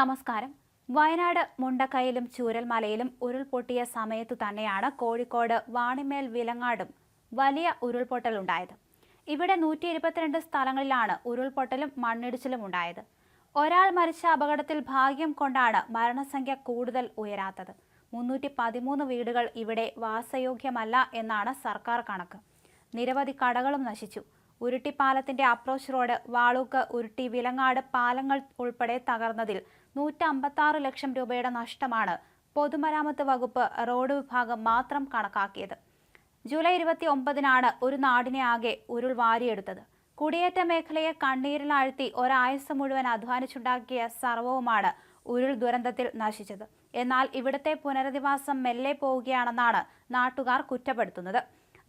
നമസ്കാരം. വയനാട് മുണ്ടക്കയിലും ചൂരൽമലയിലും ഉരുൾപൊട്ടിയ സമയത്തു തന്നെയാണ് കോഴിക്കോട് വാണിമേൽ വിലങ്ങാടും വലിയ ഉരുൾപൊട്ടലുണ്ടായത് ഇവിടെ നൂറ്റി ഇരുപത്തിരണ്ട് സ്ഥലങ്ങളിലാണ് ഉരുൾപൊട്ടലും മണ്ണിടിച്ചിലും ഉണ്ടായത്. ഒരാൾ മരിച്ച അപകടത്തിൽ ഭാഗ്യം കൊണ്ടാണ് മരണസംഖ്യ കൂടുതൽ ഉയരാത്തത്. മുന്നൂറ്റി പതിമൂന്ന് വീടുകൾ ഇവിടെ വാസയോഗ്യമല്ല എന്നാണ് സർക്കാർ കണക്ക്. നിരവധി കടകളും നശിച്ചു. ഉരുട്ടിപ്പാലത്തിന്റെ അപ്രോച്ച് റോഡ് വാളൂക്ക് ഉരുട്ടി വിലങ്ങാട് പാലങ്ങൾ ഉൾപ്പെടെ തകർന്നതിൽ നൂറ്റി അമ്പത്താറ് ലക്ഷം രൂപയുടെ നഷ്ടമാണ് പൊതുമരാമത്ത് വകുപ്പ് റോഡ് വിഭാഗം മാത്രം കണക്കാക്കിയത്. ജൂലൈ ഇരുപത്തി ഒമ്പതിനാണ് ഒരു നാടിനെ ആകെ ഉരുൾ വാരിയെടുത്തത്. കുടിയേറ്റ മേഖലയെ കണ്ണീരിലാഴ്ത്തി ഒരായുസ് മുഴുവൻ അധ്വാനിച്ചുണ്ടാക്കിയ സർവവുമാണ് ഉരുൾ ദുരന്തത്തിൽ നശിച്ചത്. എന്നാൽ ഇവിടുത്തെ പുനരധിവാസം മെല്ലെ പോവുകയാണെന്നാണ് നാട്ടുകാർ കുറ്റപ്പെടുത്തുന്നത്.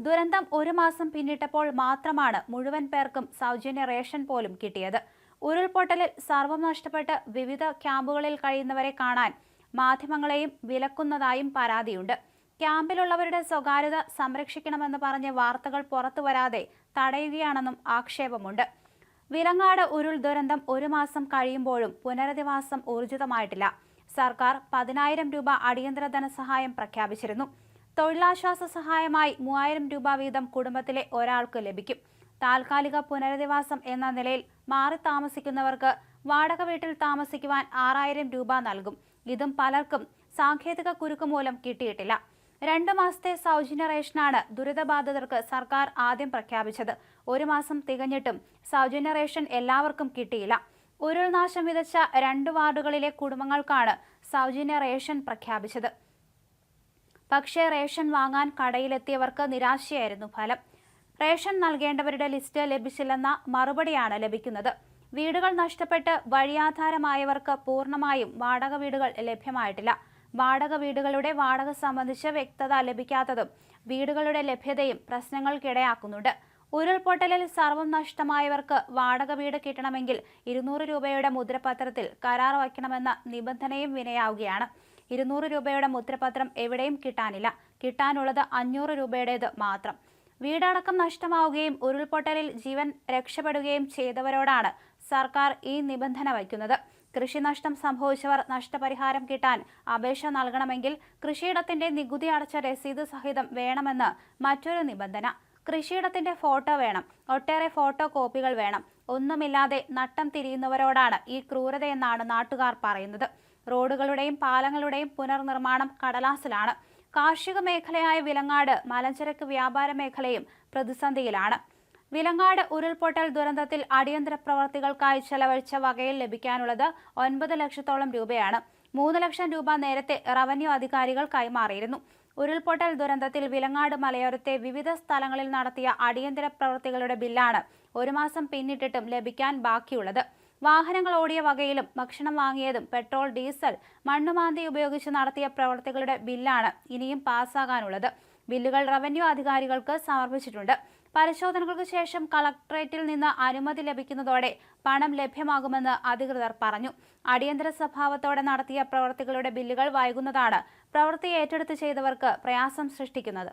ദുരന്തം ഒരു മാസം പിന്നിട്ടപ്പോൾ മാത്രമാണ് മുഴുവൻ പേർക്കും സൗജന്യ റേഷൻ പോലും കിട്ടിയത്. ഉരുൾപൊട്ടലിൽ സർവം നഷ്ടപ്പെട്ട് വിവിധ ക്യാമ്പുകളിൽ കഴിയുന്നവരെ കാണാൻ മാധ്യമങ്ങളെയും വിലക്കുന്നതായും പരാതിയുണ്ട്. ക്യാമ്പിലുള്ളവരുടെ സ്വകാര്യത സംരക്ഷിക്കണമെന്ന് പറഞ്ഞ് വാർത്തകൾ പുറത്തു വരാതെ തടയുകയാണെന്നും ആക്ഷേപമുണ്ട്. വിലങ്ങാട് ഉരുൾ ദുരന്തം ഒരു മാസം കഴിയുമ്പോഴും പുനരധിവാസം ഊർജിതമായിട്ടില്ല. സർക്കാർ പതിനായിരം രൂപ അടിയന്തര ധനസഹായം പ്രഖ്യാപിച്ചിരുന്നു. തൊഴിലാശ്വാസ സഹായമായി മൂവായിരം രൂപ വീതം കുടുംബത്തിലെ ഒരാൾക്ക് ലഭിക്കും. താൽക്കാലിക പുനരധിവാസം എന്ന നിലയിൽ മാറി താമസിക്കുന്നവർക്ക് വാടക വീട്ടിൽ താമസിക്കുവാൻ ആറായിരം രൂപ നൽകും. ഇതും പലർക്കും സാങ്കേതിക കുരുക്ക് മൂലം കിട്ടിയിട്ടില്ല. രണ്ടു മാസത്തെ സൗജന്യ റേഷനാണ് ദുരിതബാധിതർക്ക് സർക്കാർ ആദ്യം പ്രഖ്യാപിച്ചത്. ഒരു മാസം തികഞ്ഞിട്ടും സൗജന്യ റേഷൻ എല്ലാവർക്കും കിട്ടിയില്ല. ഉരുൾനാശം വിതച്ച രണ്ട് വാർഡുകളിലെ കുടുംബങ്ങൾക്കാണ് സൗജന്യ റേഷൻ പ്രഖ്യാപിച്ചത്. പക്ഷേ റേഷൻ വാങ്ങാൻ കടയിലെത്തിയവർക്ക് നിരാശയായിരുന്നു ഫലം. റേഷൻ നൽകേണ്ടവരുടെ ലിസ്റ്റ് ലഭിച്ചില്ലെന്ന മറുപടിയാണ് ലഭിക്കുന്നത്. വീടുകൾ നഷ്ടപ്പെട്ട് വഴിയാധാരമായവർക്ക് പൂർണമായും വാടക വീടുകൾ ലഭ്യമായിട്ടില്ല. വാടക വീടുകളുടെ വാടക സംബന്ധിച്ച് വ്യക്തത ലഭിക്കാത്തതും വീടുകളുടെ ലഭ്യതയും പ്രശ്നങ്ങൾക്കിടയാക്കുന്നുണ്ട്. ഉരുൾപൊട്ടലിൽ സർവം നഷ്ടമായവർക്ക് വാടക വീട് കിട്ടണമെങ്കിൽ ഇരുന്നൂറ് രൂപയുടെ മുദ്രപത്രത്തിൽ കരാർ വയ്ക്കണമെന്ന നിബന്ധനയും വിനയാവുകയാണ്. ഇരുന്നൂറ് രൂപയുടെ മുദ്രപത്രം എവിടെയും കിട്ടാനില്ല. കിട്ടാനുള്ളത് അഞ്ഞൂറ് രൂപയുടേത് മാത്രം. വീടടക്കം നഷ്ടമാവുകയും ഉരുൾപൊട്ടലിൽ ജീവൻ രക്ഷപ്പെടുകയും ചെയ്തവരോടാണ് സർക്കാർ ഈ നിബന്ധന വയ്ക്കുന്നത്. കൃഷിനഷ്ടം സംഭവിച്ചവർ നഷ്ടപരിഹാരം കിട്ടാൻ അപേക്ഷ നൽകണമെങ്കിൽ കൃഷിയിടത്തിന്റെ നികുതി അടച്ച രസീത് സഹിതം വേണമെന്ന് മറ്റൊരു നിബന്ധന. കൃഷിയിടത്തിന്റെ ഫോട്ടോ വേണം. ഒട്ടേറെ ഫോട്ടോ കോപ്പികൾ വേണം. ഒന്നുമില്ലാതെ നട്ടം തിരിയുന്നവരോടാണ് ഈ ക്രൂരതയെന്നാണ് നാട്ടുകാർ പറയുന്നത്. റോഡുകളുടെയും പാലങ്ങളുടെയും പുനർനിർമ്മാണം കടലാസിലാണ്. കാർഷിക മേഖലയായ വിലങ്ങാട് മലഞ്ചരക്ക് വ്യാപാര മേഖലയും പ്രതിസന്ധിയിലാണ്. വിലങ്ങാട് ഉരുൾപൊട്ടൽ ദുരന്തത്തിൽ അടിയന്തര പ്രവർത്തികൾക്കായി ചെലവഴിച്ച വകയിൽ ലഭിക്കാനുള്ളത് ഒൻപത് ലക്ഷത്തോളം രൂപയാണ്. മൂന്ന് ലക്ഷം രൂപ നേരത്തെ റവന്യൂ അധികാരികൾ കൈമാറിയിരുന്നു. ഉരുൾപൊട്ടൽ ദുരന്തത്തിൽ വിലങ്ങാട് മലയോരത്തെ വിവിധ സ്ഥലങ്ങളിൽ നടത്തിയ അടിയന്തര പ്രവർത്തികളുടെ ബില്ലാണ് ഒരു മാസം പിന്നിട്ടിട്ടും ലഭിക്കാൻ ബാക്കിയുള്ളത്. വാഹനങ്ങൾ ഓടിയ വകയിലും ഭക്ഷണം വാങ്ങിയതും പെട്രോൾ ഡീസൽ മണ്ണുമാന്തി ഉപയോഗിച്ച് നടത്തിയ പ്രവർത്തികളുടെ ബില്ലാണ് ഇനിയും പാസ്സാകാനുള്ളത്. ബില്ലുകൾ റവന്യൂ അധികാരികൾക്ക് സമർപ്പിച്ചിട്ടുണ്ട്. പരിശോധനകൾക്ക് ശേഷം കളക്ടറേറ്റിൽ നിന്ന് അനുമതി ലഭിക്കുന്നതോടെ പണം ലഭ്യമാകുമെന്ന് അധികൃതർ പറഞ്ഞു. അടിയന്തര സ്വഭാവത്തോടെ നടത്തിയ പ്രവർത്തികളുടെ ബില്ലുകൾ വൈകുന്നതാണ് പ്രവൃത്തി ഏറ്റെടുത്ത് ചെയ്തവർക്ക് പ്രയാസം സൃഷ്ടിക്കുന്നത്.